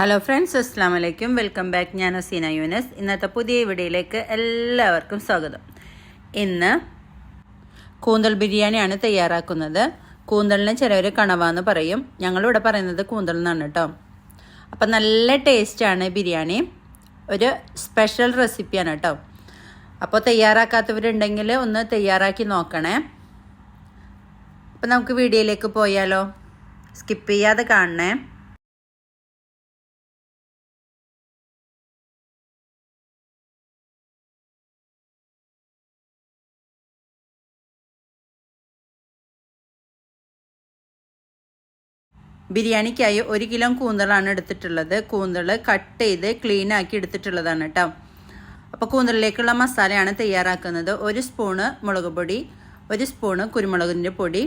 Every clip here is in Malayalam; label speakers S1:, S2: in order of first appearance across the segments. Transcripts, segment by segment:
S1: ഹലോ ഫ്രണ്ട്സ് അസ്സാം വലൈക്കും വെൽക്കം ബാക്ക് ഞാൻ ഹസീന യൂനസ് ഇന്നത്തെ പുതിയ വീഡിയോയിലേക്ക് എല്ലാവർക്കും സ്വാഗതം. ഇന്ന് കൂന്തൽ ബിരിയാണിയാണ് തയ്യാറാക്കുന്നത്. കൂന്തലിന് ചിലവർ കണവാന്ന് പറയും. ഞങ്ങളിവിടെ പറയുന്നത് കൂന്തൽ എന്നാണ് കേട്ടോ അപ്പം നല്ല ടേസ്റ്റാണ് ബിരിയാണി. ഒരു സ്പെഷ്യൽ റെസിപ്പിയാണ് കേട്ടോ അപ്പോൾ തയ്യാറാക്കാത്തവരുണ്ടെങ്കിൽ ഒന്ന് തയ്യാറാക്കി നോക്കണേ. അപ്പം നമുക്ക് വീഡിയോയിലേക്ക് പോയാലോ. സ്കിപ്പ് ചെയ്യാതെ കാണണേ. ബിരിയാണിക്കായി ഒരു കിലോ കൂന്തളാണ് എടുത്തിട്ടുള്ളത്. കൂന്തൾ കട്ട് ചെയ്ത് ക്ലീൻ ആക്കി എടുത്തിട്ടുള്ളതാണ് കേട്ടോ അപ്പോൾ കൂന്തളിലേക്കുള്ള മസാലയാണ് തയ്യാറാക്കുന്നത്. ഒരു സ്പൂണ് മുളക് പൊടി ഒരു സ്പൂണ് കുരുമുളകിന്റെ പൊടി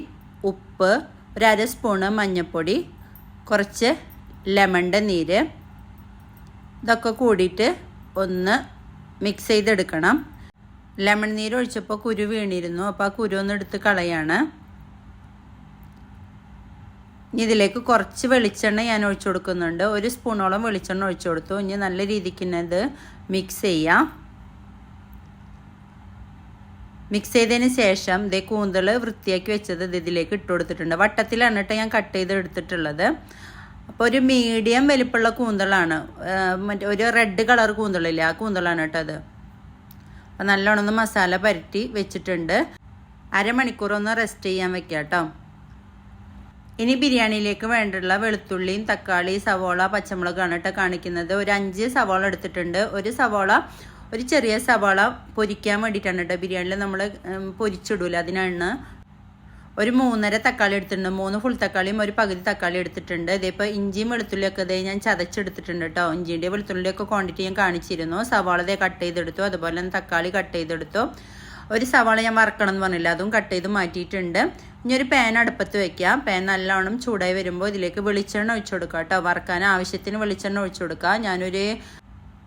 S1: ഉപ്പ് ഒരു അര സ്പൂണ് മഞ്ഞൾപ്പൊടി കുറച്ച് ലെമണിന്റെ നീര്. ഇതൊക്കെ കൂടിയിട്ട് ഒന്ന് മിക്സ് ചെയ്തെടുക്കണം. ലെമൺ നീര് ഒഴിച്ചപ്പോൾ കുരു വീണിരുന്നു. അപ്പോൾ ആ കുരു ഒന്ന് എടുത്ത് കളയാണ്. ഇനി ഇതിലേക്ക് കുറച്ച് വെളിച്ചെണ്ണ ഞാൻ ഒഴിച്ചു കൊടുക്കുന്നുണ്ട്. ഒരു സ്പൂണോളം വെളിച്ചെണ്ണ ഒഴിച്ചു കൊടുത്തു. ഇനി നല്ല രീതിക്ക് തന്നെ ഇത് മിക്സ് ചെയ്യാം. മിക്സ് ചെയ്തതിന് ശേഷം ഇതേ കൂന്തൾ വൃത്തിയാക്കി വെച്ചത് ഇത് ഇതിലേക്ക് ഇട്ട് കൊടുത്തിട്ടുണ്ട്. വട്ടത്തിലാണ് കേട്ടോ ഞാൻ കട്ട് ചെയ്ത് എടുത്തിട്ടുള്ളത്. അപ്പോൾ ഒരു മീഡിയം വലിപ്പമുള്ള കൂന്തളാണ്. മറ്റേ ഒരു റെഡ് കളർ കൂന്തളില്ലേ? ആ കൂന്തളാണ് കേട്ടോ അത്. അപ്പം നല്ലോണം ഒന്ന് മസാല പരട്ടി വെച്ചിട്ടുണ്ട്. അരമണിക്കൂർ ഒന്ന് റെസ്റ്റ് ചെയ്യാൻ വെക്കാം കേട്ടോ ഇനി ബിരിയാണിയിലേക്ക് വേണ്ടിയുള്ള വെളുത്തുള്ളിയും തക്കാളി സവോള പച്ചമുളകാണ് കേട്ടോ കാണിക്കുന്നത്. ഒരു അഞ്ച് സവോള എടുത്തിട്ടുണ്ട്. ഒരു സവോള ഒരു ചെറിയ സവാള പൊരിക്കാൻ വേണ്ടിയിട്ടാണ് കേട്ടോ ബിരിയാണിയിൽ നമ്മൾ പൊരിച്ചിടൂല അതിനാണ് ഒരു മൂന്നര തക്കാളി എടുത്തിട്ടുണ്ട്. മൂന്ന് ഫുൾ തക്കാളിയും ഒരു പകുതി തക്കാളി എടുത്തിട്ടുണ്ട്. ഇതിപ്പോൾ ഇഞ്ചിയും വെളുത്തുള്ളിയൊക്കെ ഇതേ ഞാൻ ചതച്ചെടുത്തിട്ടുണ്ട് കേട്ടോ. ഇഞ്ചിന്റെ വെളുത്തുള്ളിയൊക്കെ ക്വാണ്ടിറ്റി ഞാൻ കാണിച്ചിരുന്നു. സവാള കട്ട് ചെയ്തെടുത്തു. അതുപോലെ തന്നെ തക്കാളി കട്ട് ചെയ്തെടുത്തു. ഒരു സവാള ഞാൻ വറക്കണം എന്ന് പറഞ്ഞില്ല അതും കട്ട് ചെയ്ത് മാറ്റിയിട്ടുണ്ട്. ഇനി ഒരു പാൻ അടുപ്പത്ത് വെക്കാം പാൻ നല്ലോണം ചൂടായി വരുമ്പോൾ ഇതിലേക്ക് വെളിച്ചെണ്ണ ഒഴിച്ചു കൊടുക്കുക കേട്ടോ. വറക്കാൻ ആവശ്യത്തിന് വെളിച്ചെണ്ണ ഒഴിച്ചു കൊടുക്കുക. ഞാനൊരു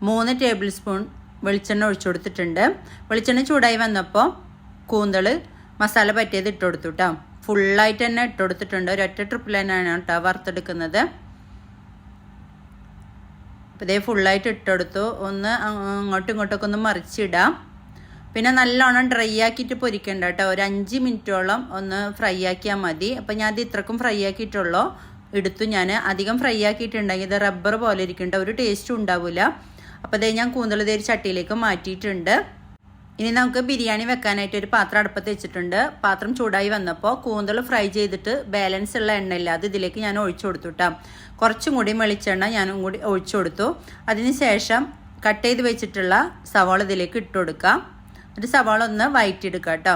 S1: മൂന്ന് ടേബിൾ സ്പൂൺ വെളിച്ചെണ്ണ ഒഴിച്ചു കൊടുത്തിട്ടുണ്ട്. വെളിച്ചെണ്ണ ചൂടായി വന്നപ്പോൾ കൂന്തൾ മസാല പറ്റിയത് ഇട്ട് കൊടുത്തു കേട്ടോ. ഫുള്ളായിട്ട് തന്നെ ഇട്ട് കൊടുത്തിട്ടുണ്ട്. ഒരൊറ്റ ട്രിപ്പിൽ തന്നെയാണ് കേട്ടോ വറുത്തെടുക്കുന്നത്. അപ്പോൾ ഇതേ ഫുള്ളായിട്ട് ഇട്ടെടുത്തു ഒന്ന് അങ്ങോട്ടും ഇങ്ങോട്ടൊക്കെ ഒന്ന് മറിച്ചിടാം. പിന്നെ നല്ലോണം ഡ്രൈ ആക്കിയിട്ട് പൊരിക്കണ്ട കേട്ടോ ഒരു അഞ്ച് മിനിറ്റോളം ഒന്ന് ഫ്രൈ ആക്കിയാൽ മതി. അപ്പം ഞാൻ അത് ഇത്രക്കും ഫ്രൈ ആക്കിയിട്ടുള്ളൂ. എടുത്തു ഞാൻ അധികം ഫ്രൈ ആക്കിയിട്ടുണ്ടെങ്കിൽ ഇത് റബ്ബർ പോലെ ഇരിക്കേണ്ട. ഒരു ടേസ്റ്റും ഉണ്ടാവില്ല അപ്പോൾ അതേ ഞാൻ കൂന്തൽ തേരി ചട്ടിയിലേക്ക് മാറ്റിയിട്ടുണ്ട്. ഇനി നമുക്ക് ബിരിയാണി വെക്കാനായിട്ട് ഒരു പാത്രം അടുപ്പത്ത് വെച്ചിട്ടുണ്ട്. പാത്രം ചൂടായി വന്നപ്പോൾ കൂന്തൽ ഫ്രൈ ചെയ്തിട്ട് ബാലൻസ് ഉള്ള എണ്ണയില്ല. അത് ഇതിലേക്ക് ഞാൻ ഒഴിച്ചു കൊടുത്തു കേട്ടോ കുറച്ചും കൂടി വെളിച്ചെണ്ണ ഞാനും കൂടി ഒഴിച്ചു കൊടുത്തു. അതിന് ശേഷം കട്ട് ചെയ്ത് വെച്ചിട്ടുള്ള സവാള ഇതിലേക്ക് ഇട്ട് കൊടുക്കാം. ഒരു സവാള ഒന്ന് വയറ്റിയെടുക്കുക കേട്ടോ.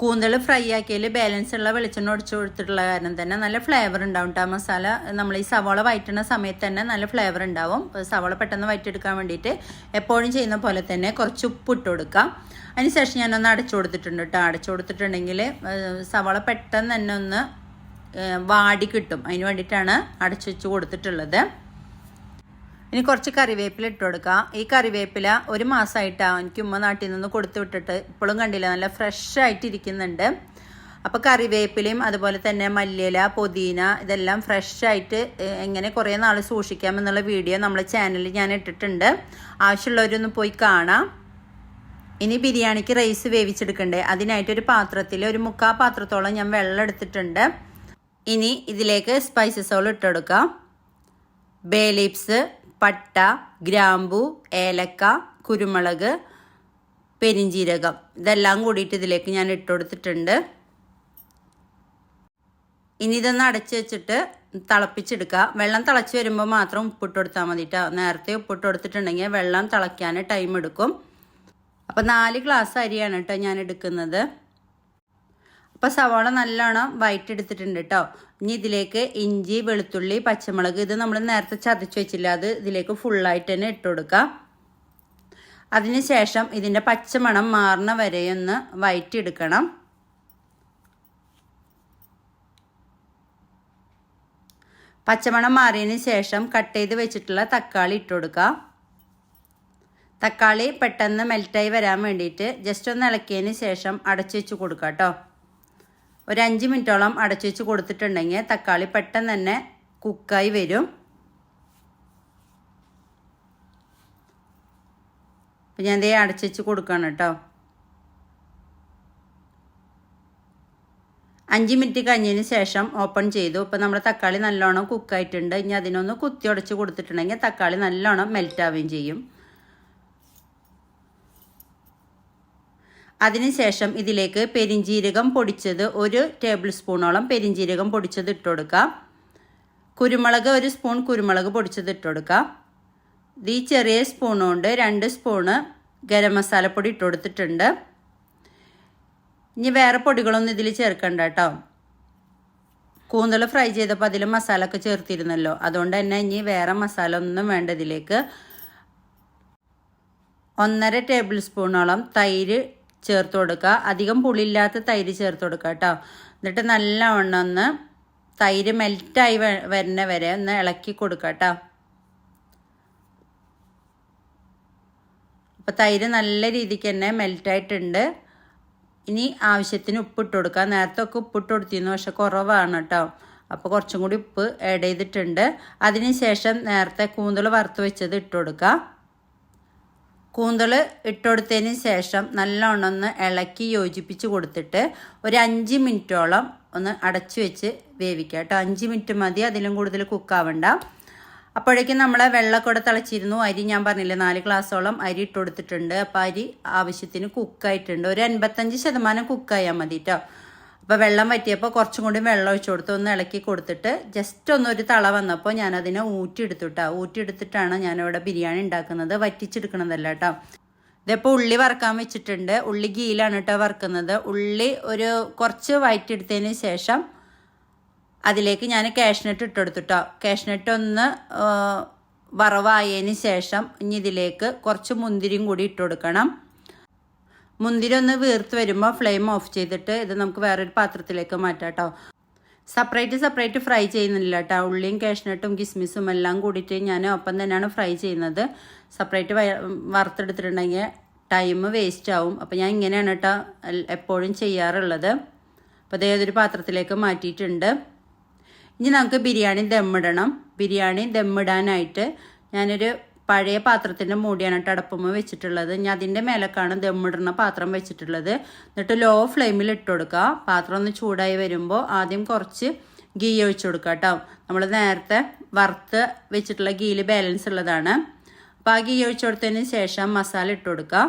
S1: കൂന്തൽ ഫ്രൈ ആക്കിയതിൽ ബാലൻസ് ഉള്ള വെളിച്ചെണ്ണ ഒടിച്ചു കൊടുത്തിട്ടുള്ള കാരണം തന്നെ നല്ല ഫ്ലേവർ ഉണ്ടാവും കേട്ടോ മസാല നമ്മൾ ഈ സവാള വയറ്റുന്ന സമയത്ത് തന്നെ നല്ല ഫ്ലേവർ ഉണ്ടാവും. സവാള പെട്ടെന്ന് വയറ്റെടുക്കാൻ വേണ്ടിയിട്ട് എപ്പോഴും ചെയ്യുന്ന പോലെ തന്നെ കുറച്ച് ഉപ്പ് ഇട്ട് കൊടുക്കാം അതിനുശേഷം ഞാനൊന്ന് അടച്ചു കൊടുത്തിട്ടുണ്ട് കേട്ടോ അടച്ചു കൊടുത്തിട്ടുണ്ടെങ്കിൽ സവാള പെട്ടെന്ന് തന്നെ ഒന്ന് വാടി കിട്ടും. അതിന് വേണ്ടിയിട്ടാണ് അടച്ചു വെച്ച് കൊടുത്തിട്ടുള്ളത്. ഇനി കുറച്ച് കറിവേപ്പില ഇട്ട് കൊടുക്കാം. ഈ കറിവേപ്പില ഒരു മാസമായിട്ടാണ് എനിക്ക് ഉമ്മ നാട്ടിൽ നിന്ന് കൊടുത്തു വിട്ടിട്ട് ഇപ്പോഴും കണ്ടില്ല. നല്ല ഫ്രഷ് ആയിട്ട് ഇരിക്കുന്നുണ്ട് അപ്പോൾ കറിവേപ്പിലയും അതുപോലെ തന്നെ മല്ലിയില പുതിന ഇതെല്ലാം ഫ്രഷ് ആയിട്ട് എങ്ങനെ കുറേ നാൾ സൂക്ഷിക്കാം എന്നുള്ള വീഡിയോ നമ്മളെ ചാനലിൽ ഞാൻ ഇട്ടിട്ടുണ്ട്. ആവശ്യമുള്ളവരൊന്ന് പോയി കാണാം. ഇനി ബിരിയാണിക്ക് റൈസ് വേവിച്ചെടുക്കണ്ടേ? അതിനായിട്ട് ഒരു പാത്രത്തിൽ ഒരു മുക്കാ പാത്രത്തോളം ഞാൻ വെള്ളം എടുത്തിട്ടുണ്ട്. ഇനി ഇതിലേക്ക് സ്പൈസസോളം ഇട്ടെടുക്കാം ബേ ലീപ്സ് പട്ട ഗ്രാമ്പു ഏലക്ക കുരുമുളക് പെരിഞ്ചീരകം. ഇതെല്ലാം കൂടിയിട്ട് ഇതിലേക്ക് ഞാൻ ഇട്ട് കൊടുത്തിട്ടുണ്ട്. ഇനി ഇതൊന്ന് അടച്ച് വെച്ചിട്ട് തിളപ്പിച്ചെടുക്കുക. വെള്ളം തിളച്ച് വരുമ്പോൾ മാത്രം ഉപ്പിട്ട് കൊടുത്താൽ മതി കേട്ടോ നേരത്തെ ഉപ്പിട്ട് കൊടുത്തിട്ടുണ്ടെങ്കിൽ വെള്ളം തിളയ്ക്കാൻ ടൈം എടുക്കും. അപ്പോൾ നാല് ഗ്ലാസ് അരിയാണ് കേട്ടോ ഞാൻ എടുക്കുന്നത്. അപ്പോൾ സവാള നല്ലോണം വയറ്റെടുത്തിട്ടുണ്ട് കേട്ടോ ഇനി ഇതിലേക്ക് ഇഞ്ചി വെളുത്തുള്ളി പച്ചമുളക് ഇത് നമ്മൾ നേരത്തെ ചതച്ച് വെച്ചില്ല അത് ഇതിലേക്ക് ഫുള്ളായിട്ട് തന്നെ ഇട്ട് കൊടുക്കാം. അതിനുശേഷം ഇതിന്റെ പച്ചമണം മാറുന്ന വരെയൊന്ന് വയറ്റിയെടുക്കണം. പച്ചമണം മാറിയതിന് ശേഷം കട്ട് ചെയ്ത് വെച്ചിട്ടുള്ള തക്കാളി ഇട്ട് കൊടുക്കുക തക്കാളി പെട്ടെന്ന് മെൽറ്റായി വരാൻ വേണ്ടിയിട്ട് ജസ്റ്റ് ഒന്ന് ഇളക്കിയതിന് ശേഷം അടച്ചു വെച്ച് കൊടുക്കാം കേട്ടോ ഒരു അഞ്ച് മിനിറ്റോളം അടച്ചു വെച്ച് കൊടുത്തിട്ടുണ്ടെങ്കിൽ തക്കാളി പെട്ടെന്ന് തന്നെ കുക്കായി വരും. അപ്പം ഞാൻ ദേ അടച്ചു വെച്ച് കൊടുക്കുകയാണ് കേട്ടോ. അഞ്ച് മിനിറ്റ് കഴിഞ്ഞതിന് ശേഷം ഓപ്പൺ ചെയ്തു. ഇപ്പം നമ്മുടെ തക്കാളി നല്ലോണം കുക്കായിട്ടുണ്ട്. ഇനി അതിനൊന്ന് കുത്തി ഉടച്ച് കൊടുത്തിട്ടുണ്ടെങ്കിൽ തക്കാളി നല്ലോണം മെൽറ്റ് ആവുകയും ചെയ്യും. അതിനുശേഷം ഇതിലേക്ക് പെരിഞ്ജീരകം പൊടിച്ചത് ഒരു ടേബിൾ സ്പൂണോളം പെരിഞ്ജീരകം പൊടിച്ചത് ഇട്ട് കൊടുക്കാം കുരുമുളക് ഒരു സ്പൂൺ കുരുമുളക് പൊടിച്ചത് ഇട്ട് കൊടുക്കാം ഈ ചെറിയ സ്പൂൺ കൊണ്ട് രണ്ട് സ്പൂണ് ഗരം മസാലപ്പൊടി ഇട്ട് കൊടുത്തിട്ടുണ്ട്. ഇനി വേറെ പൊടികളൊന്നും ഇതിൽ ചേർക്കണ്ട കേട്ടോ. കൂന്തൽ ഫ്രൈ ചെയ്തപ്പോൾ അതിൽ മസാല ഒക്കെ ചേർത്തിരുന്നല്ലോ. അതുകൊണ്ട് തന്നെ ഇനി വേറെ മസാല ഒന്നും വേണ്ട ഇതിലേക്ക്. ഒന്നര ടേബിൾ സ്പൂണോളം തൈര് ചേർത്ത് കൊടുക്കുക. അധികം പുളിയില്ലാത്ത തൈര് ചേർത്ത് കൊടുക്കുക കേട്ടോ. എന്നിട്ട് നല്ലവണ്ണം ഒന്ന് തൈര് മെൽറ്റായി വരുന്ന വരെ ഒന്ന് ഇളക്കി കൊടുക്കുക കേട്ടോ. അപ്പോൾ തൈര് നല്ല രീതിക്ക് തന്നെ മെൽറ്റായിട്ടുണ്ട്. ഇനി ആവശ്യത്തിന് ഉപ്പിട്ട് കൊടുക്കുക. നേരത്തെ ഒക്കെ ഉപ്പിട്ട് കൊടുത്തിരുന്നു പക്ഷെ കുറവാണ് കേട്ടോ. അപ്പോൾ കുറച്ചും കൂടി ഉപ്പ് ആഡ് ചെയ്തിട്ടുണ്ട്. അതിന് ശേഷം നേരത്തെ കൂന്തൽ വറുത്ത് വെച്ചത് ഇട്ട് കൊടുക്കുക. കൂന്തൽ ഇട്ടുകൊടുത്തതിന് ശേഷം നല്ലോണം ഒന്ന് ഇളക്കി യോജിപ്പിച്ച് കൊടുത്തിട്ട് ഒരു അഞ്ച് മിനിറ്റോളം ഒന്ന് അടച്ചു വെച്ച് വേവിക്കുക കേട്ടോ. അഞ്ച് മിനിറ്റ് മതി അതിലും കൂടുതൽ കുക്കാവണ്ട അപ്പോഴേക്കും നമ്മളെ വെള്ളക്കൂടെ തിളച്ചിരുന്നു. അരി ഞാൻ പറഞ്ഞില്ലേ നാല് ഗ്ലാസ്സോളം അരി ഇട്ട് കൊടുത്തിട്ടുണ്ട് അപ്പോൾ അരി ആവശ്യത്തിന് കുക്കായിട്ടുണ്ട് ഒരു അൻപത്തഞ്ച് ശതമാനം കുക്കായാൽ മതി കേട്ടോ. അപ്പോൾ വെള്ളം വറ്റിയപ്പോൾ കുറച്ചും കൂടി വെള്ളം ഒഴിച്ചു കൊടുത്ത്. ഒന്ന് ഇളക്കി കൊടുത്തിട്ട് ജസ്റ്റ് ഒന്നൊരു തള വന്നപ്പോൾ ഞാനതിനെ ഊറ്റിയെടുത്തുട്ടാ ഊറ്റിയെടുത്തിട്ടാണ് ഞാനിവിടെ ബിരിയാണി ഉണ്ടാക്കുന്നത്. വറ്റിച്ചെടുക്കണതല്ല കേട്ടോ ഇതിപ്പോൾ ഉള്ളി വറക്കാൻ വെച്ചിട്ടുണ്ട്. ഉള്ളി ഗീലാണ് കേട്ടോ വറുക്കുന്നത്. ഉള്ളി ഒരു കുറച്ച് വയറ്റെടുത്തതിന് ശേഷം അതിലേക്ക് ഞാൻ കാഷ്നട്ട് ഇട്ടെടുത്തുട്ടോ കാഷ്നട്ട് ഒന്ന് വറവായതിന് ശേഷം ഇനി ഇതിലേക്ക് കുറച്ച് മുന്തിരിയും കൂടി ഇട്ട് കൊടുക്കണം. മുന്തിരി ഒന്ന് വീർത്ത് വരുമ്പോൾ ഫ്ലെയിം ഓഫ് ചെയ്തിട്ട് ഇത് നമുക്ക് വേറൊരു പാത്രത്തിലേക്ക് മാറ്റാം കേട്ടോ സെപ്പറേറ്റ് സെപ്പറേറ്റ് ഫ്രൈ ചെയ്യുന്നില്ല കേട്ടോ ഉള്ളിയും കാഷ്നട്ടും കിസ്മിസും എല്ലാം കൂടിയിട്ട് ഞാൻ ഒപ്പം തന്നെയാണ് ഫ്രൈ ചെയ്യുന്നത്. സെപ്പറേറ്റ് വറുത്തെടുത്തിട്ടുണ്ടെങ്കിൽ ടൈം വേസ്റ്റ് ആവും. അപ്പോൾ ഞാൻ ഇങ്ങനെയാണ് കേട്ടോ എപ്പോഴും ചെയ്യാറുള്ളത്. അപ്പോൾ അതേ ഏതൊരു പാത്രത്തിലേക്ക് മാറ്റിയിട്ടുണ്ട്. ഇനി നമുക്ക് ബിരിയാണി ദമ്മിടണം ബിരിയാണി ദമ്മിടാനായിട്ട് ഞാനൊരു പഴയ പാത്രത്തിന്റെ മൂടിയാണ് കേട്ടോ വെച്ചിട്ടുള്ളത്. ഞാൻ അതിന്റെ മേലേക്കാണ് ദമ്മിടുന്ന പാത്രം വെച്ചിട്ടുള്ളത്. എന്നിട്ട് ലോ ഫ്ലെയിമിൽ ഇട്ട് കൊടുക്കുക. പാത്രം ഒന്ന് ചൂടായി വരുമ്പോൾ ആദ്യം കുറച്ച് ഗീ ഒഴിച്ചു കൊടുക്കുക കേട്ടോ. നമ്മൾ നേരത്തെ വറുത്ത് വെച്ചിട്ടുള്ള ഗീയിൽ ബാലൻസ് ഉള്ളതാണ്. അപ്പോൾ ആ ഗീ ഒഴിച്ചു കൊടുത്തതിന് ശേഷം മസാല ഇട്ട് കൊടുക്കുക.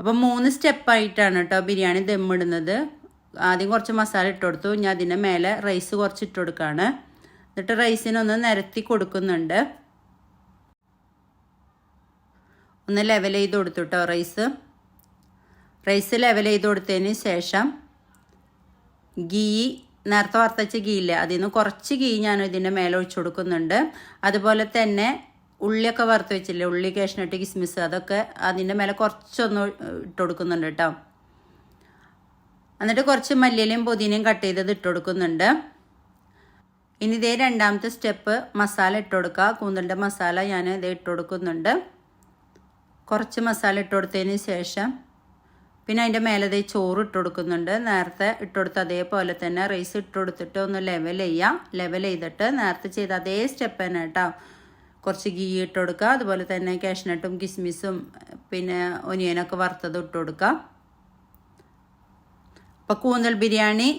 S1: അപ്പം മൂന്ന് സ്റ്റെപ്പായിട്ടാണ് കേട്ടോ ബിരിയാണി ദമ്മിടുന്നത്. ആദ്യം കുറച്ച് മസാല ഇട്ട് കൊടുത്തു. ഞാൻ അതിന്റെ മേലെ റൈസ് കുറച്ച് ഇട്ട് കൊടുക്കുകയാണ്. എന്നിട്ട് റൈസിനൊന്ന് നിരത്തി കൊടുക്കുന്നുണ്ട്. ഒന്ന് ലെവൽ ചെയ്ത് കൊടുത്തു കേട്ടോ റൈസ്. റൈസ് ലെവൽ ചെയ്ത് കൊടുത്തതിന് ശേഷം ഗീ നേരത്തെ വറുത്തച്ച ഗീ ഇല്ലേ അതിൽ നിന്ന് കുറച്ച് ഗീ ഞാൻ ഇതിന്റെ മേലെ ഒഴിച്ചു കൊടുക്കുന്നുണ്ട്. അതുപോലെ തന്നെ ഉള്ളിയൊക്കെ വറുത്ത് വെച്ചില്ലേ ഉള്ളി കേഷ്ണിട്ട് കിസ്മിസ് അതൊക്കെ അതിന്റെ മേലെ കുറച്ചൊന്ന് ഇട്ട് കൊടുക്കുന്നുണ്ട് കേട്ടോ എന്നിട്ട് കുറച്ച് മല്ലിയിലയും പുതിനയും കട്ട് ചെയ്തത് ഇട്ട് കൊടുക്കുന്നുണ്ട്. ഇനി ഇതേ രണ്ടാമത്തെ സ്റ്റെപ്പ് മസാല ഇട്ട് കൊടുക്കുക. കൂന്തലിന്റെ മസാല ഞാൻ ഇത് ഇട്ട് കൊടുക്കുന്നുണ്ട്. കുറച്ച് മസാല ഇട്ട് കൊടുത്തതിന് ശേഷം പിന്നെ അതിന്റെ മേലെ ഇതേ ചോറ് ഇട്ട് കൊടുക്കുന്നുണ്ട്. നേരത്തെ ഇട്ട് കൊടുത്ത് അതേപോലെ തന്നെ റൈസ് ഇട്ട് കൊടുത്തിട്ട് ഒന്ന് ലെവൽ ചെയ്യാം. ലെവൽ ചെയ്തിട്ട് നേരത്തെ ചെയ്ത അതേ സ്റ്റെപ്പ് തന്നെ കേട്ടോ. കുറച്ച് ഗീ ഇട്ട് കൊടുക്കുക. അതുപോലെ തന്നെ കാഷ്നട്ടും കിസ്മിസും പിന്നെ ഒനിയനൊക്കെ വറുത്തത് ഇട്ട് കൊടുക്കുക. അപ്പോൾ കൂന്തൽ ബിരിയാണി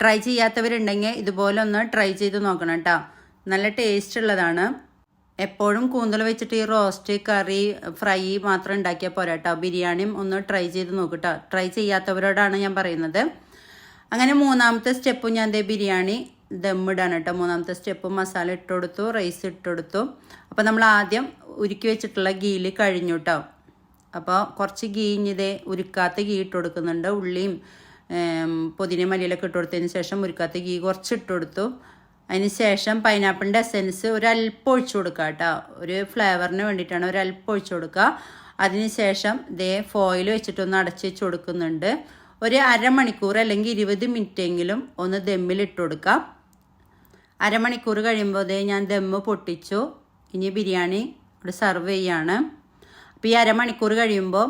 S1: ട്രൈ ചെയ്യാത്തവരുണ്ടെങ്കിൽ ഇതുപോലെ ഒന്ന് ട്രൈ ചെയ്ത് നോക്കണം കേട്ടോ. നല്ല ടേസ്റ്റ് ഉള്ളതാണ്. എപ്പോഴും കൂന്തൽ വെച്ചിട്ട് ഈ റോസ്റ്റ് കറി ഫ്രൈ മാത്രം ഉണ്ടാക്കിയാൽ പോരാ കേട്ടോ. ബിരിയാണിയും ഒന്ന് ട്രൈ ചെയ്ത് നോക്കട്ടോ ട്രൈ ചെയ്യാത്തവരോടാണ് ഞാൻ പറയുന്നത്. അങ്ങനെ മൂന്നാമത്തെ സ്റ്റെപ്പും ഞാൻ ദേ ബിരിയാണി ദമ്മിടാണ് കേട്ടോ. മൂന്നാമത്തെ സ്റ്റെപ്പ് മസാല ഇട്ട് കൊടുത്തു റൈസ് ഇട്ട് കൊടുത്തു. അപ്പോൾ നമ്മൾ ആദ്യം ഉരുക്കി വെച്ചിട്ടുള്ള ഗീയിൽ കഴിഞ്ഞു കേട്ടോ. അപ്പോൾ കുറച്ച് ഗീ ഇതേ ഉരുക്കാത്ത ഗീ ഇട്ട് കൊടുക്കുന്നുണ്ട്. ഉള്ളിയും പുതിന മല്ലിയിലൊക്കെ ഇട്ട് കൊടുത്തതിന് ശേഷം മുരിക്കാത്ത ഗീ കുറച്ച് ഇട്ട് കൊടുത്തു. അതിന് ശേഷം പൈനാപ്പിളിന്റെ എസൻസ് ഒരല്പം ഒഴിച്ചു കൊടുക്കുക കേട്ടോ ഒരു ഫ്ലേവറിന് വേണ്ടിയിട്ടാണ് ഒരല്പം ഒഴിച്ചു കൊടുക്കുക അതിന് ശേഷം ദേ ഫോയിൽ വെച്ചിട്ടൊന്ന് അടച്ച് വെച്ച് കൊടുക്കുന്നുണ്ട്. ഒരു അരമണിക്കൂർ അല്ലെങ്കിൽ ഇരുപത് മിനിറ്റെങ്കിലും ഒന്ന് ദമ്മിൽ ഇട്ട് കൊടുക്കാം. അരമണിക്കൂർ കഴിയുമ്പോൾ ഞാൻ ദമ്മ് പൊട്ടിച്ചു. ഇനി ബിരിയാണി ഇവിടെ സെർവ് ചെയ്യാണ്. അപ്പോൾ ഈ അരമണിക്കൂർ കഴിയുമ്പോൾ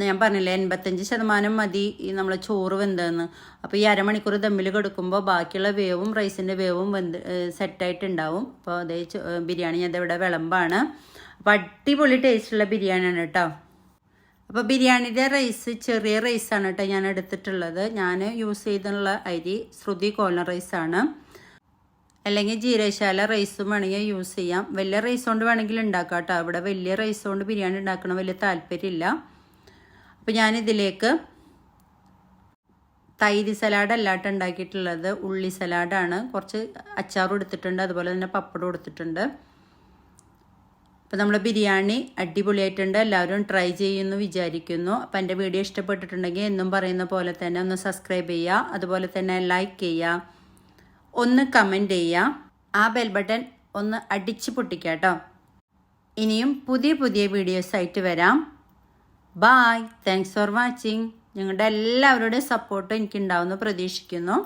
S1: ഞാൻ പറഞ്ഞില്ലേ എൺപത്തഞ്ച് ശതമാനം മതി ഈ നമ്മൾ ചോറ് വെന്തതെന്ന്. അപ്പോൾ ഈ അരമണിക്കൂർ ദമ്മിൽ കൊടുക്കുമ്പോൾ ബാക്കിയുള്ള വേവും റൈസിന്റെ വേവും വെന്ത് സെറ്റായിട്ടുണ്ടാവും. അപ്പോൾ അതേ ബിരിയാണി ഇവിടെ വിളമ്പാണ്. അപ്പോൾ അടിപൊളി ടേസ്റ്റുള്ള ബിരിയാണിയാണ് കേട്ടോ അപ്പോൾ ബിരിയാണിയുടെ റൈസ് ചെറിയ റൈസാണ് കേട്ടോ ഞാൻ എടുത്തിട്ടുള്ളത്. ഞാൻ യൂസ് ചെയ്തിട്ടുള്ള അരി ശ്രുതി കോലൻ റൈസാണ്. അല്ലെങ്കിൽ ജീരശാല റൈസും വേണമെങ്കിൽ യൂസ് ചെയ്യാം. വലിയ റൈസ് കൊണ്ട് വേണമെങ്കിൽ ഉണ്ടാക്കാം കേട്ടോ ഇവിടെ വലിയ റൈസ് കൊണ്ട് ബിരിയാണി ഉണ്ടാക്കണം വലിയ താല്പര്യമില്ല. അപ്പോൾ ഞാനിതിലേക്ക് തൈര് സലാഡ് അല്ലാട്ട് ഉണ്ടാക്കിയിട്ടുള്ളത് ഉള്ളി സലാഡാണ്. കുറച്ച് അച്ചാറും എടുത്തിട്ടുണ്ട് അതുപോലെ തന്നെ പപ്പടം എടുത്തിട്ടുണ്ട്. അപ്പോൾ നമ്മൾ ബിരിയാണി അടിപൊളിയായിട്ടുണ്ട്. എല്ലാവരും ട്രൈ ചെയ്യുമെന്ന് വിചാരിക്കുന്നു. അപ്പോൾ എന്റെ വീഡിയോ ഇഷ്ടപ്പെട്ടിട്ടുണ്ടെങ്കിൽ എന്നും പറയുന്ന പോലെ തന്നെ ഒന്ന് സബ്സ്ക്രൈബ് ചെയ്യുക അതുപോലെ തന്നെ ലൈക്ക് ചെയ്യുക ഒന്ന് കമന്റ് ചെയ്യുക. ആ ബെൽ ബട്ടൺ ഒന്ന് അടിച്ച് പൊട്ടിക്കാം കേട്ടോ. ഇനിയും പുതിയ പുതിയ വീഡിയോസ് ആയിട്ട് വരാം. ബായ് താങ്ക്സ് ഫോർ വാച്ചിങ് ഞങ്ങളുടെ എല്ലാവരുടെയും സപ്പോർട്ട് എനിക്കുണ്ടാവുമെന്ന് പ്രതീക്ഷിക്കുന്നു.